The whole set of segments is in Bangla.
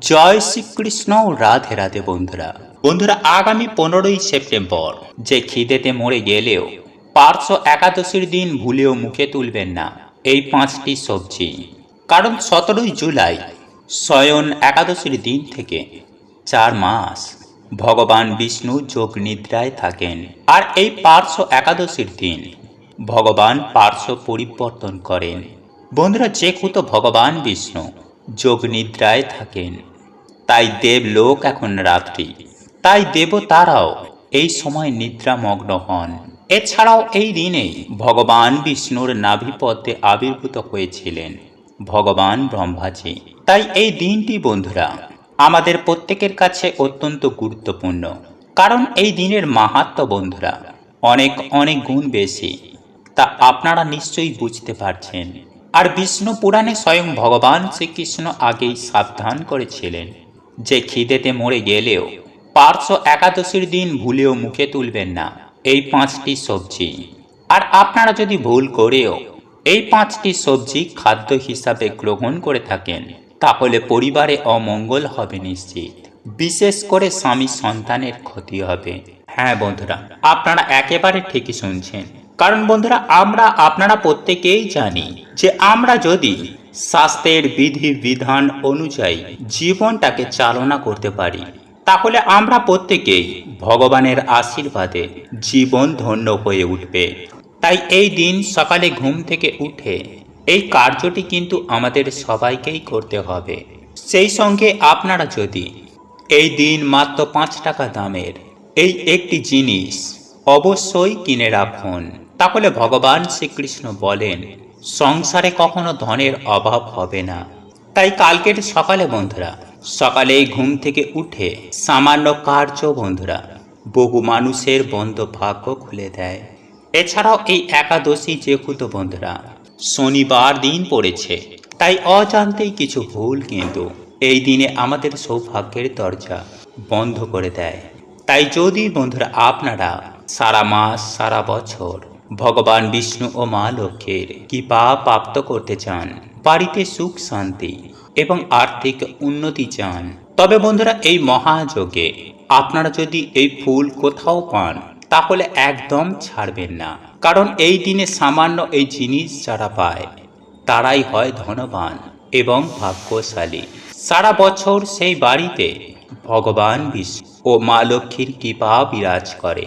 জয় শ্রীকৃষ্ণ, রাধে রাধে বন্ধুরা। বন্ধুরা, আগামী পনেরোই সেপ্টেম্বর, যে খিদেতে মরে গেলেও পার্শ্ব একাদশীর দিন ভুলেও মুখে তুলবেন না এই পাঁচটি সবজি। কারণ সতেরোই জুলাই স্বয়ন একাদশীর দিন থেকে চার মাস ভগবান বিষ্ণু যোগ নিদ্রায় থাকেন। আর এই পার্শ্ব একাদশীর দিন ভগবান পার্শ্ব পরিবর্তন করেন। বন্ধুরা, যে কুতো ভগবান বিষ্ণু যোগ নিদ্রায় থাকেন তাই দেবলোক এখন রাত্রি। তাই দেবতারাও এই সময় নিদ্রামগ্ন হন। এছাড়াও এই দিনেই ভগবান বিষ্ণুর নাভিপথে আবির্ভূত হয়েছিলেন। ভগবান ব্রহ্মাজি। তাই এই দিনটি, বন্ধুরা, আমাদের প্রত্যেকের কাছে অত্যন্ত গুরুত্বপূর্ণ। কারণ এই দিনের মাহাত্ম বন্ধুরা, অনেক অনেক গুণ বেশি। তা আপনারা নিশ্চয়ই বুঝতে পারছেন। আর বিষ্ণু পুরাণে স্বয়ং ভগবান শ্রীকৃষ্ণ আগেই সাবধান করেছিলেন। যে খিদেতে মরে গেলেও পার্শ্ব একাদশীর দিন ভুলেও মুখে তুলবেন না এই পাঁচটি সবজি। আর আপনারা যদি ভুল করেও এই পাঁচটি সবজি খাদ্য হিসাবে গ্রহণ করে থাকেন, তাহলে পরিবারে অমঙ্গল হবে নিশ্চিত। বিশেষ করে স্বামী সন্তানের ক্ষতি হবে। হ্যাঁ বন্ধুরা, আপনারা একেবারে ঠিকই শুনছেন। কারণ বন্ধুরা, আমরা, আপনারা প্রত্যেকেই জানি যে আমরা যদি স্বাস্থ্যের বিধি বিধান অনুযায়ী জীবনটাকে চালনা করতে পারি। তাহলে আমরা প্রত্যেকেই ভগবানের আশীর্বাদে জীবন ধন্য হয়ে উঠবে। তাই এই দিন সকালে ঘুম থেকে উঠে এই কার্যটি কিন্তু আমাদের সবাইকেই করতে হবে। সেই সঙ্গে আপনারা যদি এই দিন মাত্র পাঁচ টাকা দামের এই একটি জিনিস অবশ্যই কিনে রাখুন, তাহলে ভগবান শ্রীকৃষ্ণ বলেন সংসারে কখনো ধনের অভাব হবে না। তাই কালকের সকালে বন্ধুরা সকালে ঘুম থেকে উঠে সামান্য কার্য বন্ধুরা, বহু মানুষের বন্ধ ভাগ্য খুলে দেয়। এছাড়াও এই একাদশী যেহেতু বন্ধুরা, শনিবার দিন পড়েছে, তাই অজান্তেই কিছু ভুল কিন্তু এই দিনে আমাদের সৌভাগ্যের দরজা বন্ধ করে দেয়। তাই যদি বন্ধুরা আপনারা সারা মাস, সারা বছর ভগবান বিষ্ণু ও মা লক্ষ্মীর কৃপা প্রাপ্ত করতে চান, বাড়িতে সুখ, শান্তি এবং আর্থিক উন্নতি চান। তবে বন্ধুরা, এই মহাযোগে আপনারা যদি এই ফুল কোথাও পান, তাহলে একদম ছাড়বেন না। কারণ এই দিনে সামান্য এই জিনিস যারা পায়, তারাই হয় ধনবান এবং ভাগ্যশালী। সারা বছর সেই বাড়িতে ভগবান বিষ্ণু ও মা লক্ষ্মীর কৃপা বিরাজ করে।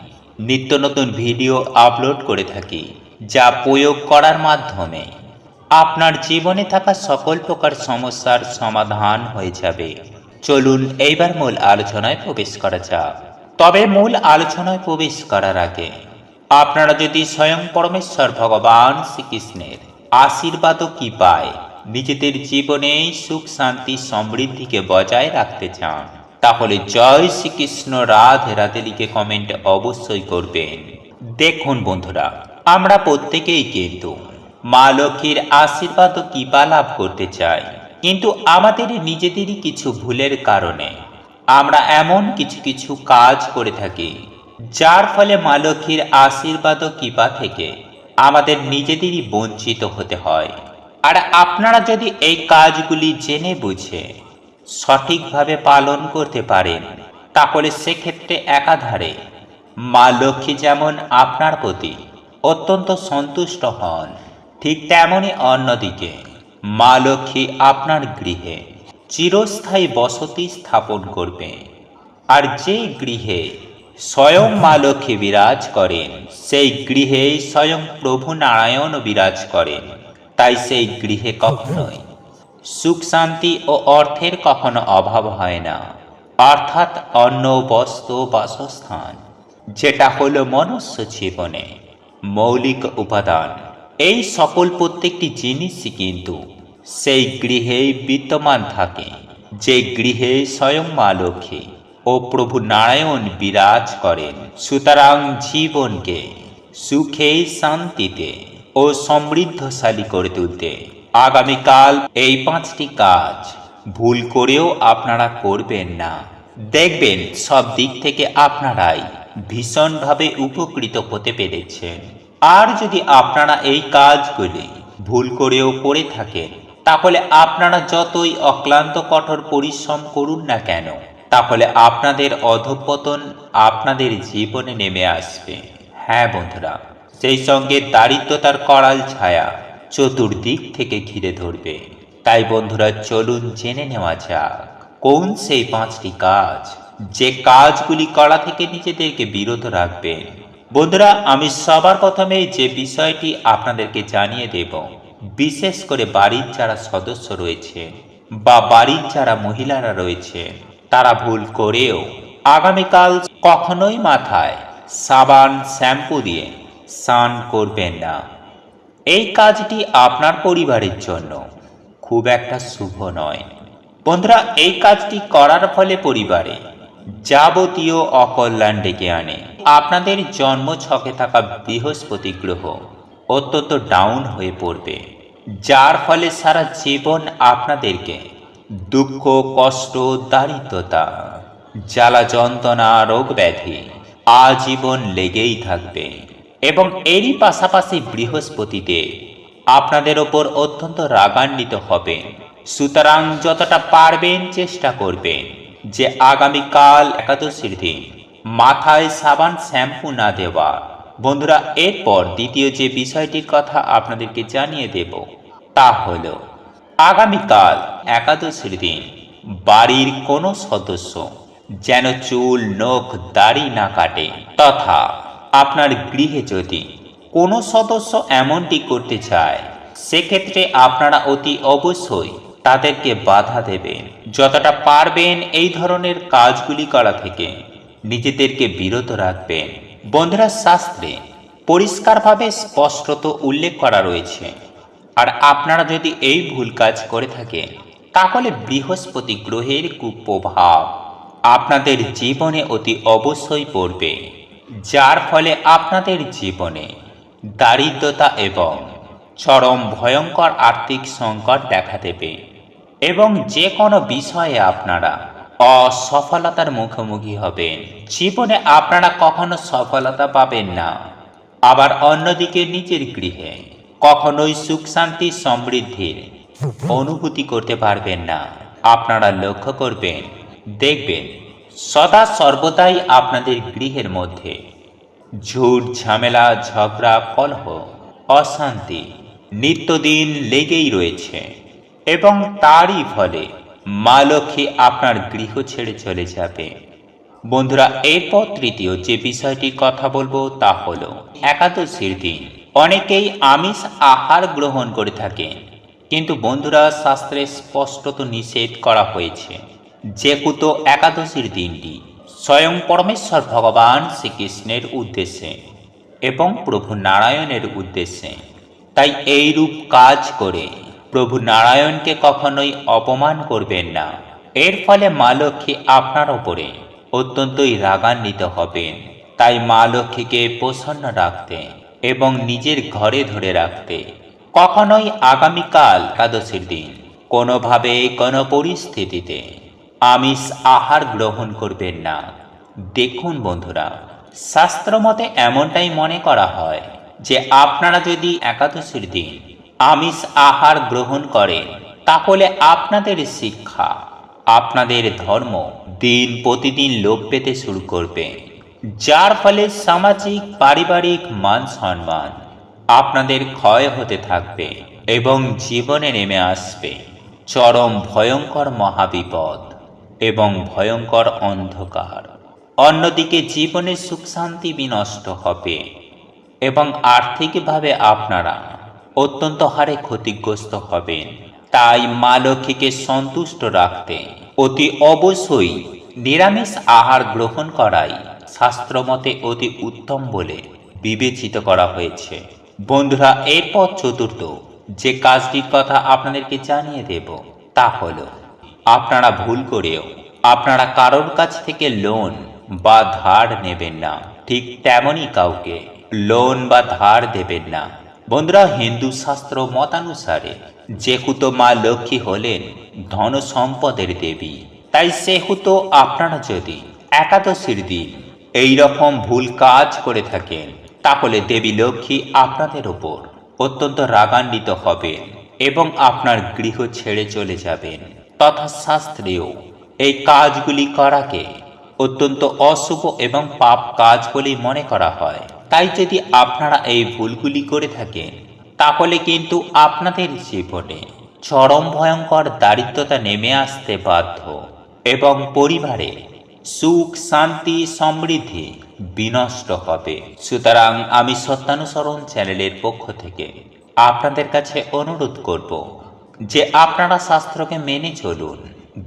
নিত্য নতুন ভিডিও আপলোড করে থাকি, যা প্রয়োগ করার মাধ্যমে আপনার জীবনে থাকা সকল প্রকার সমস্যার সমাধান হয়ে যাবে। চলুন এইবার মূল আলোচনায় প্রবেশ করা যাক। তবে মূল আলোচনায় প্রবেশ করার আগে, আপনারা যদি স্বয়ং পরমেশ্বর ভগবান শ্রীকৃষ্ণের আশীর্বাদও কি পায় নিজেদের জীবনে সুখ, শান্তি, সমৃদ্ধিকে বজায় রাখতে চান তাহলে জয় শ্রীকৃষ্ণ রাধে রাধে লিখে কমেন্ট অবশ্যই করবেন। দেখুন বন্ধুরা, আমরা প্রত্যেকেই কিন্তু মা লক্ষ্মীর আশীর্বাদ ও কৃপা লাভ করতে চাই। কিন্তু আমাদের নিজেদেরই কিছু ভুলের কারণে আমরা এমন কিছু কিছু কাজ করে থাকি, যার ফলে মা লক্ষ্মীর আশীর্বাদ ও কৃপা থেকে আমাদের নিজেদেরই বঞ্চিত হতে হয়। আর আপনারা যদি এই কাজগুলি জেনে বুঝে সঠিকভাবে পালন করতে পারেন তাহলে সেক্ষেত্রে একাধারে। মা লক্ষ্মী যেমন আপনার প্রতি অত্যন্ত সন্তুষ্ট হন, ঠিক তেমনই অন্যদিকে মা লক্ষ্মী আপনার গৃহে চিরস্থায়ী বসতি স্থাপন করবে। আর যেই গৃহে স্বয়ং মা লক্ষ্মী বিরাজ করেন, সেই গৃহে স্বয়ং প্রভু নারায়ণ বিরাজ করেন। তাই সেই গৃহে কখনোই সুখ শান্তি ও অর্থের কখনো অভাব হয় না। অর্থাৎ অন্ন বস্ত্র বাসস্থান, যেটা হলো মনুষ্য জীবনে মৌলিক উপাদান। এই সকল প্রত্যেকটি জিনিসই কিন্তু সেই গৃহেই বিদ্যমান থাকে, যে গৃহে স্বয়ং মা লক্ষ্মী ও প্রভু নারায়ণ বিরাজ করেন। সুতরাং জীবনকে সুখে শান্তিতে ও সমৃদ্ধশালী করে তুলতে আগামীকাল এই পাঁচটি কাজ। ভুল করেও আপনারা করবেন না। দেখবেন সব দিক থেকে আপনারাই ভীষণভাবে উপকৃত হতে পেরেছেন। আর যদি আপনারা এই কাজগুলি ভুল করেও করে থাকেন, তাহলে আপনারা যতই অক্লান্ত কঠোর পরিশ্রম করুন না কেন, তাহলে আপনাদের অধঃপতন আপনাদের জীবনে নেমে আসবে। হ্যাঁ বন্ধুরা, সেই সঙ্গে দারিদ্রতার করাল ছায়া চতুর্দিক থেকে ঘিরে ধরবে। তাই বন্ধুরা, চলুন জেনে নেওয়া যাক, কোন সেই পাঁচটি কাজ যে কাজগুলি করা থেকে নিজেদেরকে বিরত রাখবেন বন্ধুরা, আমি সবার প্রথমে যে বিষয়টি আপনাদেরকে জানিয়ে দেব, বিশেষ করে বাড়ির যারা সদস্য রয়েছে বা বাড়ির যারা মহিলারা রয়েছে, তারা ভুল করেও আগামীকাল কখনোই মাথায় সাবান, শ্যাম্পু দিয়ে স্নান করবেন না। এই কাজটি আপনার পরিবারের জন্য খুব একটা শুভ নয়। বন্ধুরা, এই কাজটি করার ফলে পরিবারে যাবতীয় অকল্যাণ ডেকে আনে। আপনাদের জন্ম ছকে থাকা বৃহস্পতি গ্রহ অত্যন্ত ডাউন হয়ে পড়বে, যার ফলে সারা জীবন আপনাদেরকে দুঃখ, কষ্ট, দারিদ্রতা, জ্বালা যন্ত্রণা রোগ ব্যাধি আজীবন লেগেই থাকবে। এবং এরই পাশাপাশি বৃহস্পতিতে আপনাদের ওপর অত্যন্ত রাগান্বিত হবেন। সুতরাং যতটা পারবেন চেষ্টা করবেন যে আগামীকাল একাদশীর দিন মাথায় সাবান শ্যাম্পু না দেওয়া। বন্ধুরা, এরপর দ্বিতীয় যে বিষয়টির কথা আপনাদেরকে জানিয়ে দেব, তা হল আগামীকাল একাদশীর দিন বাড়ির কোনো সদস্য যেন চুল, নখ, দাড়ি না কাটে, তথা আপনার গৃহে যদি কোনো সদস্য এমনটি করতে চায়, সেক্ষেত্রে আপনারা অতি অবশ্যই তাদেরকে বাধা দেবেন। যতটা পারবেন এই ধরনের কাজগুলি করা থেকে নিজেদেরকে বিরত রাখবেন। বন্ধুরা, শাস্ত্রে পরিষ্কারভাবে স্পষ্টত উল্লেখ করা রয়েছে। আর আপনারা যদি এই ভুল কাজ করে থাকেন, তাহলে বৃহস্পতি গ্রহের কুপ্রভাব আপনাদের জীবনে অতি অবশ্যই পড়বে। যার ফলে আপনাদের জীবনে দারিদ্রতা এবং চরম ভয়ঙ্কর আর্থিক সংকট দেখা দেবে এবং যে কোনো বিষয়ে আপনারা অসফলতার মুখোমুখি হবেন। জীবনে আপনারা কখনো সফলতা পাবেন না। আবার অন্যদিকে নিজের গৃহে কখনোই সুখ শান্তি সমৃদ্ধির অনুভূতি করতে পারবেন না। আপনারা লক্ষ্য করবেন, দেখবেন সদা সর্বদাই আপনাদের গৃহের মধ্যে। ঝুট ঝামেলা, ঝগড়া, কলহ, অশান্তি নিত্যদিন লেগেই রয়েছে এবং তারই ফলে মা লক্ষ্মী আপনার গৃহ ছেড়ে চলে যাবে। বন্ধুরা, এরপর তৃতীয় যে বিষয়টির কথা বলব তা হলো, একাদশীর দিন। অনেকেই আমিষ আহার গ্রহণ করে থাকেন, কিন্তু বন্ধুরা, শাস্ত্রে স্পষ্টত নিষেধ করা হয়েছে। যেকুতো একাদশীর দিনটি স্বয়ং পরমেশ্বর ভগবান শ্রীকৃষ্ণের উদ্দেশ্যে এবং প্রভু নারায়ণের উদ্দেশ্যে, তাই এই রূপ কাজ করে প্রভু নারায়ণকে কখনোই অপমান করবেন না। এর ফলে মা লক্ষ্মী আপনার ওপরে অত্যন্তই রাগান্বিত হবেন। তাই মা লক্ষ্মীকে প্রসন্ন রাখতে এবং নিজের ঘরে ধরে রাখতে কখনোই আগামীকাল একাদশীর দিন কোনোভাবে কোনো পরিস্থিতিতে আমিষ আহার গ্রহণ করবেন না। দেখুন বন্ধুরা, শাস্ত্রমতে এমনটাই মনে করা হয় যে আপনারা যদি একাদশীর দিন আমিষ আহার গ্রহণ করেন, তাহলে আপনাদের শিক্ষা, আপনাদের ধর্ম দিন প্রতিদিন লোপ পেতে শুরু করবে, যার ফলে সামাজিক, পারিবারিক মান সম্মান আপনাদের ক্ষয় হতে থাকবে এবং জীবনে নেমে আসবে চরম ভয়ঙ্কর মহাবিপদ। এবং ভয়ঙ্কর অন্ধকার। অন্যদিকে জীবনের সুখ শান্তি বিনষ্ট হবে এবং আর্থিকভাবে আপনারা অত্যন্ত হারে ক্ষতিগ্রস্ত হবেন। তাই মা লক্ষ্মীকে সন্তুষ্ট রাখতে অতি অবশ্যই নিরামিষ আহার গ্রহণ করাই শাস্ত্রমতে অতি উত্তম বলে বিবেচিত করা হয়েছে। বন্ধুরা, এরপর চতুর্থ যে কাজটির কথা আপনাদেরকে জানিয়ে দেব তা হলো আপনারা ভুল করেও, আপনারা কারোর কাছ থেকে লোন বা ধার নেবেন না। ঠিক তেমনই কাউকে লোন বা ধার দেবেন না। বন্ধুরা, হিন্দু শাস্ত্র মতানুসারে যেহেতু মা লক্ষ্মী হলেন ধন সম্পদের দেবী। তাই সেহেতু আপনারা যদি একাদশীর দিন এই রকম ভুল কাজ করে থাকেন, তাহলে দেবী লক্ষ্মী আপনাদের ওপর অত্যন্ত রাগান্বিত হবেন এবং আপনার গৃহ ছেড়ে চলে যাবেন। তথা শাস্ত্রেও এই কাজগুলি করাকে অত্যন্ত অশুভ এবং পাপ কাজ বলেই মনে করা হয়। তাই যদি আপনারা এই ভুলগুলি করে থাকেন, তাহলে কিন্তু আপনাদের জীবনে চরম ভয়ঙ্কর দারিদ্রতা নেমে আসতে বাধ্য এবং পরিবারে সুখ, শান্তি, সমৃদ্ধি বিনষ্ট হবে। সুতরাং আমি সত্যানুসরণ চ্যানেলের পক্ষ থেকে আপনাদের কাছে অনুরোধ করব যে আপনারা শাস্ত্রকে মেনে চলুন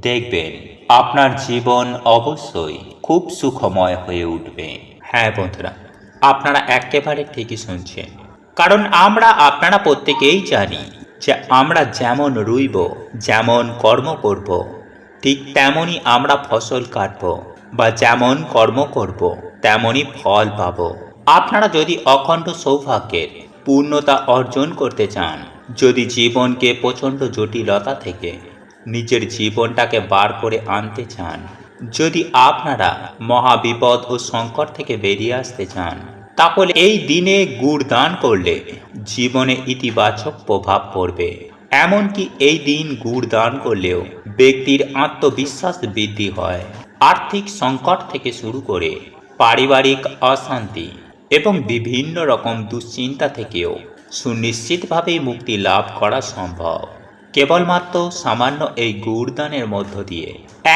দেখবেন আপনার জীবন অবশ্যই খুব সুখময় হয়ে উঠবে। হ্যাঁ বন্ধুরা আপনারা একেবারে ঠিকই শুনছেন। কারণ আমরা আপনারা প্রত্যেকেই জানি যে আমরা যেমন রুইব যেমন কর্ম করব ঠিক তেমনই আমরা ফসল কাটব বা যেমন কর্ম করব তেমনই ফল পাব। আপনারা যদি অখণ্ড সৌভাগ্যের পূর্ণতা অর্জন করতে চান যদি জীবনকে প্রচণ্ড জটিলতা থেকে নিজের জীবনটাকে বার করে আনতে চান, যদি আপনারা মহাবিপদ ও সংকট থেকে বেরিয়ে আসতে চান, তাহলে এই দিনে গুড় দান করলে জীবনে ইতিবাচক প্রভাব পড়বে। এমনকি এই দিন গুড় দান করলেও ব্যক্তির আত্মবিশ্বাস বৃদ্ধি হয়। আর্থিক সংকট থেকে শুরু করে পারিবারিক অশান্তি এবং বিভিন্ন রকম দুশ্চিন্তা থেকেও সুনিশ্চিতভাবেই মুক্তি লাভ করা সম্ভব। কেবলমাত্র সামান্য এই গুড়দানের মধ্য দিয়ে।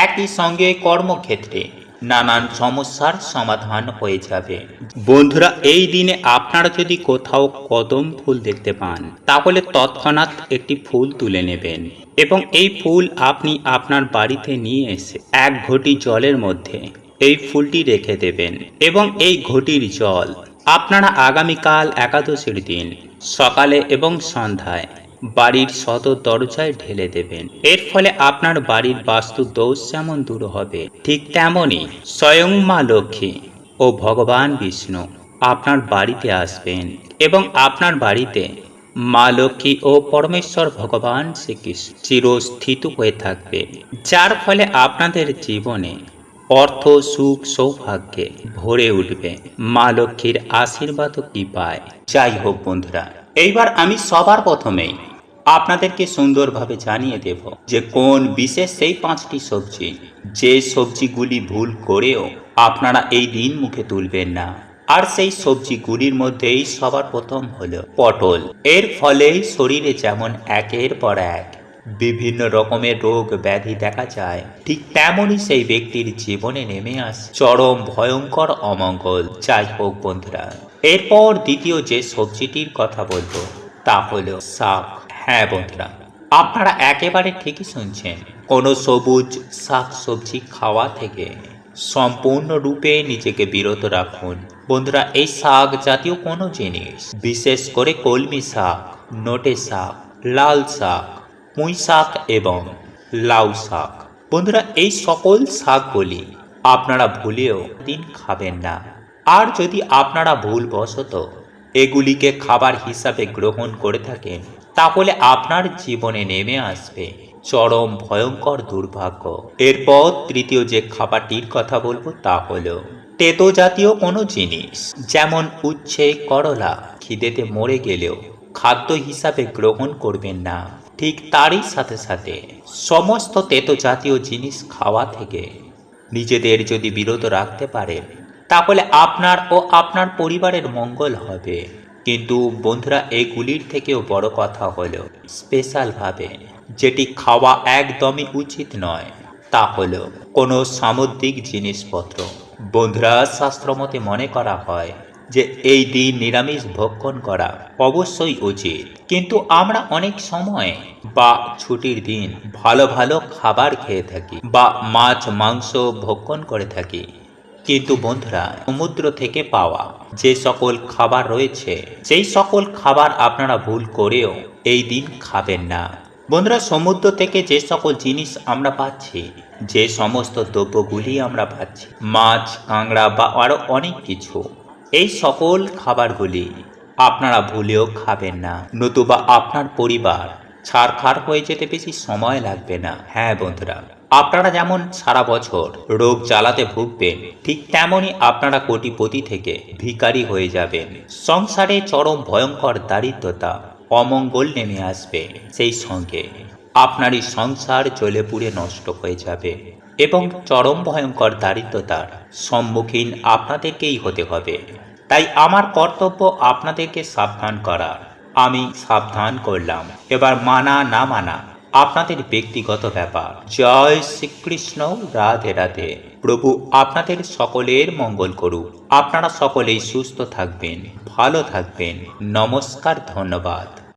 একই সঙ্গে কর্মক্ষেত্রে নানান সমস্যার সমাধান হয়ে যাবে। বন্ধুরা, এই দিনে আপনারা যদি কোথাও কদম ফুল দেখতে পান, তাহলে তৎক্ষণাৎ একটি ফুল তুলে নেবেন এবং এই ফুল আপনি আপনার বাড়িতে নিয়ে এসে এক ঘটি জলের মধ্যে এই ফুলটি রেখে দেবেন এবং এই ঘটির জল আপনারা আগামীকাল একাদশীর দিন সকালে এবং সন্ধ্যায় বাড়ির সদর দরজায় ঢেলে দেবেন। এর ফলে আপনার বাড়ির বাস্তু দোষ যেমন দূর হবে, ঠিক তেমনই স্বয়ং মা লক্ষ্মী ও ভগবান বিষ্ণু আপনার বাড়িতে আসবেন এবং আপনার বাড়িতে মা লক্ষ্মী ও পরমেশ্বর ভগবান শ্রীকৃষ্ণ চিরস্থিত হয়ে থাকবে, যার ফলে আপনাদের জীবনে অর্থ, সুখ, সৌভাগ্যে ভরে উঠবে। মা লক্ষ্মীর আশীর্বাদ কি পায় যাই হোক বন্ধুরা, এইবার আমি সবার প্রথমেই আপনাদেরকে সুন্দরভাবে জানিয়ে দেব যে কোন বিশেষ সেই পাঁচটি সবজি, যে সবজিগুলি ভুল করেও আপনারা এই দিন মুখে তুলবেন না। আর সেই সবজিগুলির মধ্যেই সবার প্রথম হলো পটল। এর ফলেই শরীরে যেমন একের পর এক বিভিন্ন রকমের রোগ ব্যাধি দেখা যায়। ঠিক তেমনই সেই ব্যক্তির জীবনে নেমে আসে। চরম, ভয়ঙ্কর, অমঙ্গল। যাই হোক বন্ধুরা, এরপর দ্বিতীয় যে সবজিটির কথা বলব, তা হলো শাক। হ্যাঁ বন্ধুরা, আপনারা একেবারে ঠিকই শুনছেন, কোনো সবুজ শাক সবজি খাওয়া থেকে সম্পূর্ণরূপে নিজেকে বিরত রাখুন। বন্ধুরা, এই শাক জাতীয় কোনো জিনিস, বিশেষ করে কলমি শাক, নোটে শাক, লাল শাক পুঁই শাক এবং লাউ শাক। বন্ধুরা, এই সকল শাকগুলি আপনারা ভুলেও দিন খাবেন না। আর যদি আপনারা ভুলবশত এগুলিকে খাবার হিসাবে গ্রহণ করে থাকেন, তাহলে আপনার জীবনে নেমে আসবে চরম ভয়ঙ্কর দুর্ভাগ্য। এরপর তৃতীয় যে খাবারটির কথা বলব তা হলো তেতো জাতীয় কোনো জিনিস, যেমন উচ্ছে, করলা, খিদেতে মরে গেলেও খাদ্য হিসাবে গ্রহণ করবেন না। ঠিক তারই সাথে সাথে সমস্ত তেতো জাতীয় জিনিস খাওয়া থেকে নিজেদের যদি বিরত রাখতে পারেন তাহলে আপনার ও আপনার পরিবারের মঙ্গল হবে। কিন্তু বন্ধুরা, এগুলির থেকেও বড় কথা হলো স্পেশালভাবে যেটি খাওয়া একদমই উচিত নয়, তা হলো কোনো সামুদ্রিক জিনিসপত্র। বন্ধুরা, শাস্ত্রমতে মনে করা হয় যে এই দিন নিরামিষ ভক্ষণ করা অবশ্যই উচিত। কিন্তু আমরা অনেক সময় বা ছুটির দিন ভালো ভালো খাবার খেয়ে থাকি বা মাছ, মাংস ভক্ষণ করে থাকি। কিন্তু বন্ধুরা, সমুদ্র থেকে পাওয়া যে সকল খাবার রয়েছে, সেই সকল খাবার আপনারা ভুল করেও এই দিন খাবেন না। বন্ধুরা, সমুদ্র থেকে যে সকল জিনিস আমরা পাচ্ছি, যে সমস্ত দ্রব্যগুলি আমরা পাচ্ছি, মাছ, কাঁকড়া বা আরও অনেক কিছু এই সকল খাবারগুলি আপনারা ভুলেও খাবেন না, নতুবা আপনার পরিবার ছাড়খাড় হয়ে যেতে বেশি সময় লাগবে না। হ্যাঁ বন্ধুরা, আপনারা যেমন সারা বছর রোগ জ্বালাতে ভুগবেন, ঠিক তেমনই আপনারা কোটিপতি থেকে ভিখারি হয়ে যাবেন। সংসারে চরম ভয়ঙ্কর দারিদ্রতা অমঙ্গল নেমে আসবে। সেই সঙ্গে আপনারই সংসার জ্বলে পুড়ে নষ্ট হয়ে যাবে। এবং চরম ভয়ঙ্কর দারিদ্রতার সম্মুখীন আপনাদেরকেই হতে হবে। তাই আমার কর্তব্য আপনাদেরকে সাবধান করা। আমি সাবধান করলাম। এবার মানা না মানা আপনাদের ব্যক্তিগত ব্যাপার। জয় শ্রীকৃষ্ণ, রাধে রাধে। প্রভু আপনাদের সকলের মঙ্গল করুক। আপনারা সকলেই সুস্থ থাকবেন, ভালো থাকবেন। নমস্কার, ধন্যবাদ।